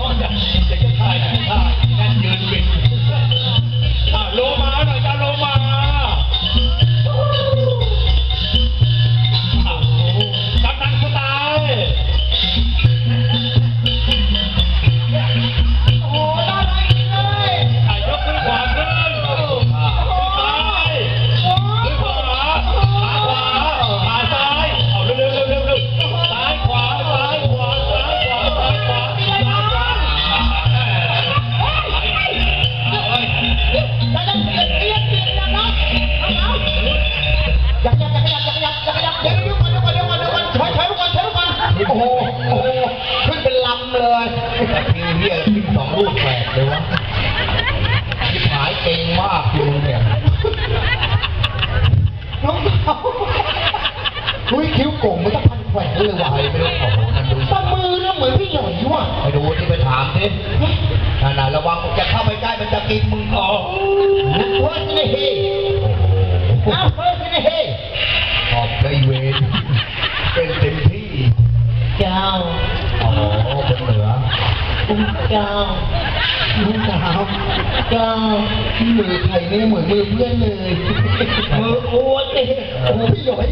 Honda. คุยคิ้วโก่งไม่ต้องพันแขวนเลยวะไม่รู้ของมันดูตะมือเนี่ยเหมือนพี่หน่อยว่ะไปดูที่ไปถามสิขนาดระวังจะเข้าไปใกล้มันจะกินมึงออกเฮ้ยนี่เฮ้ยเฮ้ยนี่เฮ้ขอบใจเวรเป็นเต็มที่ เจ้าอ๋อหเป็นเหนือเจ้า ลูกสาวเจ้ามือใครเนี่ยเหมือนมือเพื่อนเลยมืออ้วนเลยโอ้โหพี่หน่อย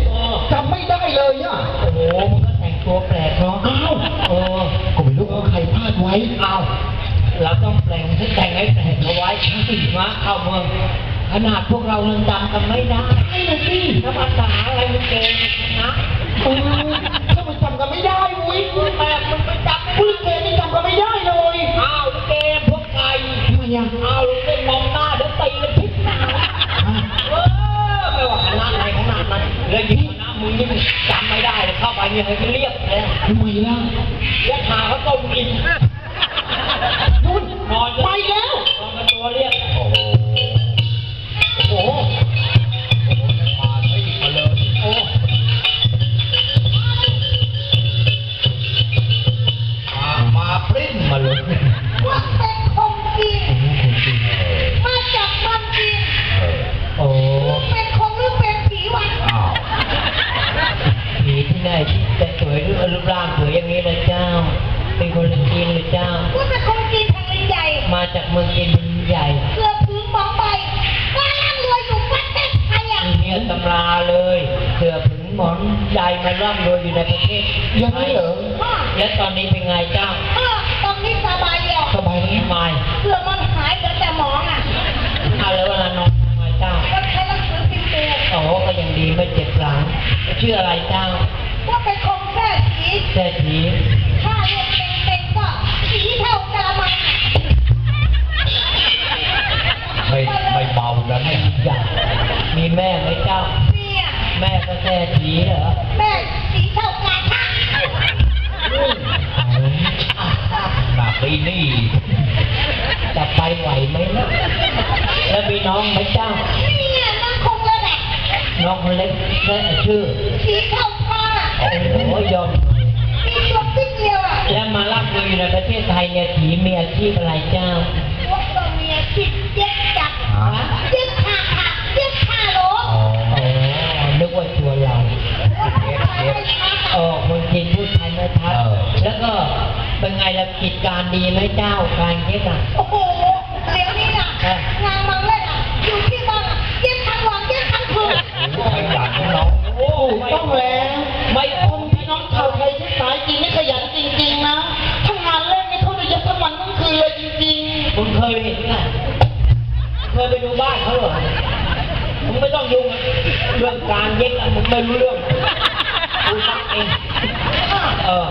จำไม่ได้เลยอะโอ้โหมันก็แต่งตัวแปลกเนาะอ้าวเออก็ไม่รู้ว่าใครพลาดไว้อ้าวเราต้องแปลงให้แต่งให้แปลกเอาไว้สิมาเข้าเมืองขนาดพวกเรายังจำกันไม่ได้ใช่เลยสิถ้าภาษาอะไรมันเก่งนะเออถ้ามันจำกันไม่ได้อุ้ยแปลกมันไปจำพูดเกมนี่จำกันไม่ได้เลยอ้าวเกม พวกไก่ทำไมอะอ้าวเล่นมองหน้าเดี๋ยวตีกันทิศหน้าเออไม่ว่าขนาดไหนขนาดนั้นแล้วยิงคณะมึงนี่จำไม่ได้เลยเข้าไปเนี่ยให้เรียบเลยทำไมล่ะยะถาเขาต้มกินนุ่น มาจากเมืองจีนใหญ่เสื้อผืนมองใบว่าร่ำรวยอยู่ประเทศไทยอะมีตำราเลยเสือผึงหมอนใหญ่มาร่ำรวยอยู่ในประเทศยังไงเหรอและตอนนี้เป็นไงเจ้าเออตอนนี้สบายดีอะสบายดีไหมเสื้อมันหายเหลือแต่หมองอะเอาแล้วเวลานอนทำไมเจ้าก็ใช้หนังสือพิมพ์ดูโอ้ก็ยังดีไม่เจ็บหลังชื่ออะไรเจ้าว่าเป็นคงแค่ผีเศรษฐีถ้าเรียกเป็นๆก็ มีน้องไหมเจ้านี่ยมันคงระดับน้องคนเล็กแค่ชื่อผีเท่าฟ้าโอ้โหยอมมีตัวติ๊กเดียวอะแล้วมารับเงินอยู่ในประเทศไทยเนี่ยผีมีอาชีพอะไรเจ้าว่าตัวเมียคิดเย็บจับเย็บขาขาเย็บขาโหลอ๋อโอ้นึกว่าชัวเราเออคนจีนพูดไทยไม่ชัดแล้วก็เป็นไงล่ะกิจการดีไหมเจ้าการเย็บอะโอ้โห คุณเคยเห็นไหมเคยไปดูบ้านเขาเหรอมึงไม่ต้องยุ่งอะเรื่องการเย็บอะมึงไม่รู้เรื่องกูซักเองเออ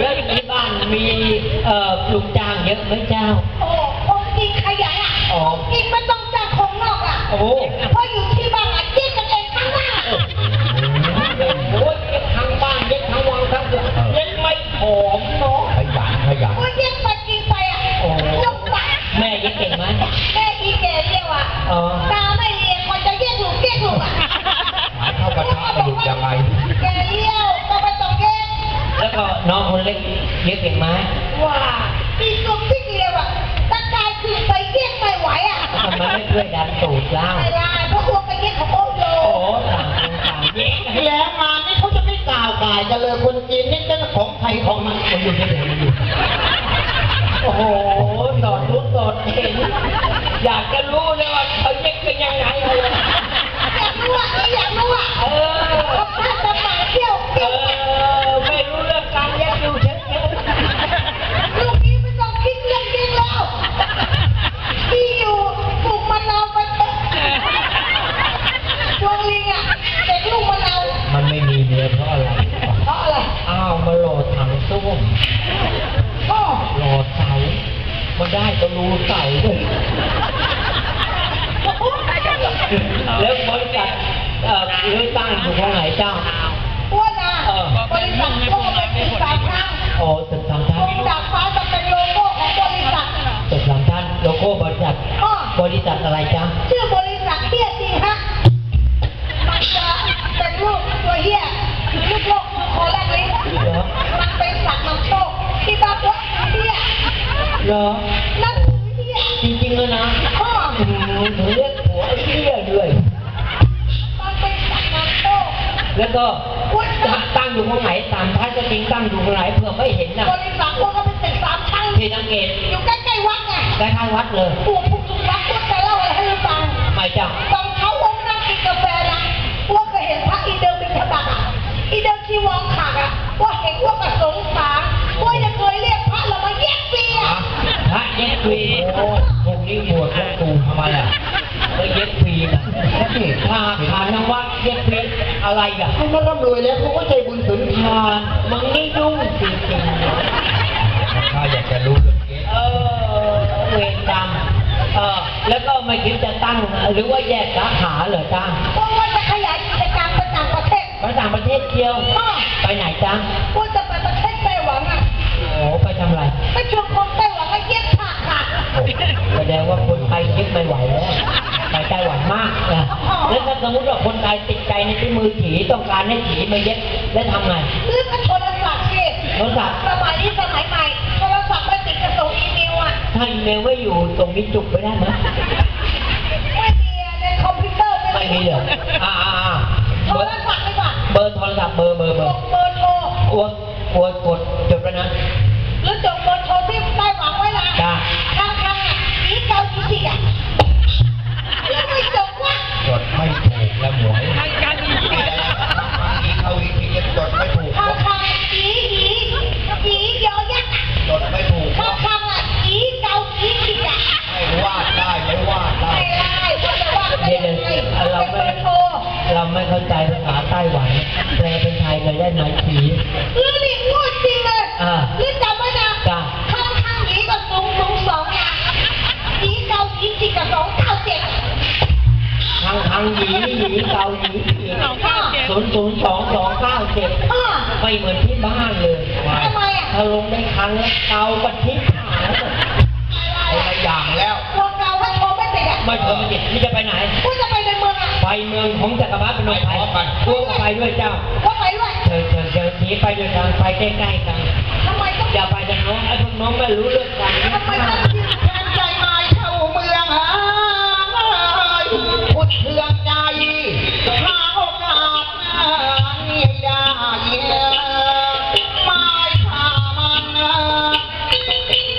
แล้วที่บ้านมีเอ่อลูกจ้างเยอะไหมเจ้า โอ้คนจริงขยันอะอ๋อ จริงไม่ต้องจ้างคนนอกอะโอ้โหเพราะอยู่ แล้วก็น้องคนเล็กเย็บเก่งไหมว่าอีกลุ่มที่เดียวอะตะกายคือไปเย็บไม่ไหวอะทำไมไม่ช่วยดันตูดเล่าไม่ได้เพราะตัวไปเย็บของโอ้โยโอ้โหต่างคนต่างเย็บแล้วงานนี้เขาจะไม่กล่าวกายกันเลยคนจีนนี่เป็นของไทยของมันมันอยู่ที่ไหนมันอยู่โอ้โหสอดรู้สอดเห็นอยากจะรู้เลยว่าเขาเย็บกันยังไงเลยอยากรู้อะอยา ได้ก็รู้เสาด้วยแล้วบริษัทเอ่อเลือกตั้งอยู่ตรงไหนเจ้าอ้วนอะบริษัทโลกเป็นปีสามครั้งโอ้ตึกสาม เลยนะพ่ออืมถึงเรียกผัวไอ้เหี้ยด้วยตอนเป็นสักงานโตแล้วก็ตั้งอยู่ตรงไหนตามท้ายก็จริงตั้งอยู่ตรงไหนเผื่อไม่เห็นนะบริษัทพวกก็เป็นตึกสามชั้นที่สังเกตอยู่ใกล้ๆวัดไงใกล้ๆวัดเลย ปู่ อะไรอะเขามาร่ำรวยแล้วเขาก็ใจบุญสุนทานมึงนี่ยุ่งจริงๆนะถ้าอยากจะรู้เรื่องเก๊เออเวรกรรมเออแล้วก็ไม่คิดจะตั้งหรือว่าแยกสาขาเหรอจ้าว่าว่าจะขยายกิจการไปต่างประเทศไปต่างประเทศเที่ยวไปไหนจ้าว่าจะไปประเทศไต้หวันอะโอ้ไปทำอะไรไปชวนคนไต้หวันมาแยกขาดค่ะแสดงว่าคนไทยคิดไม่ไหวแล้ว ไปไต้หวันมากนะ แล้วถ้าสมมติว่าคนไทยติดใจในที่มือถีต้องการให้ถีมาเย็ดแล้วทำไง ซื้อโทรศัพท์สิโทรศัพท์ สมัยนี้สมัยใหม่โทรศัพท์ไม่ติดกระส่งอีเมลอะ ถ้าอีเมลไม่อยู่ตรงนี้จุกไปได้ไหมไม่มีอะในคอมพิวเตอร์ไม่มีเหรออ่าอ่าอ่าโทเบอรร์ศัพท์ดีกว่าเบอร์โทรศัพท์เบอร์เบอร์เบลอร์งเบอร์โทรอวดอวดกดจดแล้วนะ ไม่เข้าใจภาษาไต้หวันแปลเป็นไทยเลยได้ไหมผีหรือนี่งวดจริงเลยอ่าหรือจำไว้นะจ้ะข้างข้างๆอีก็สูงสูงสองอะอีเกาอีสิกับสองเก้าเจ็ดทางทางหยีหยีเกาหยีศูนย์ศูนย์สองสองเก้าเจ็ดอ่าไม่เหมือนที่บ้านเลยทำไมอะถ้าลงได้ครั้งแล้วเกากระทิบหายหมดคนละอย่างแล้วตัวเกาถ้าโทรไม่ติดอะไม่เคยมาจิตนี่จะไปไหนกูจะไปในเมืองอะไป เมืองของจักรพรรดิพนมไพรตัวก็ไปด้วยเจ้าก็ไปด้วยเชิญเชิญเชิญทีไปด้วยกันไปใกล้ๆกัน ทำไมต้องอย่าไปทางโน้นไอ้พวกน้องไม่รู้เรื่องกัน ทำไมต้องยืนโทร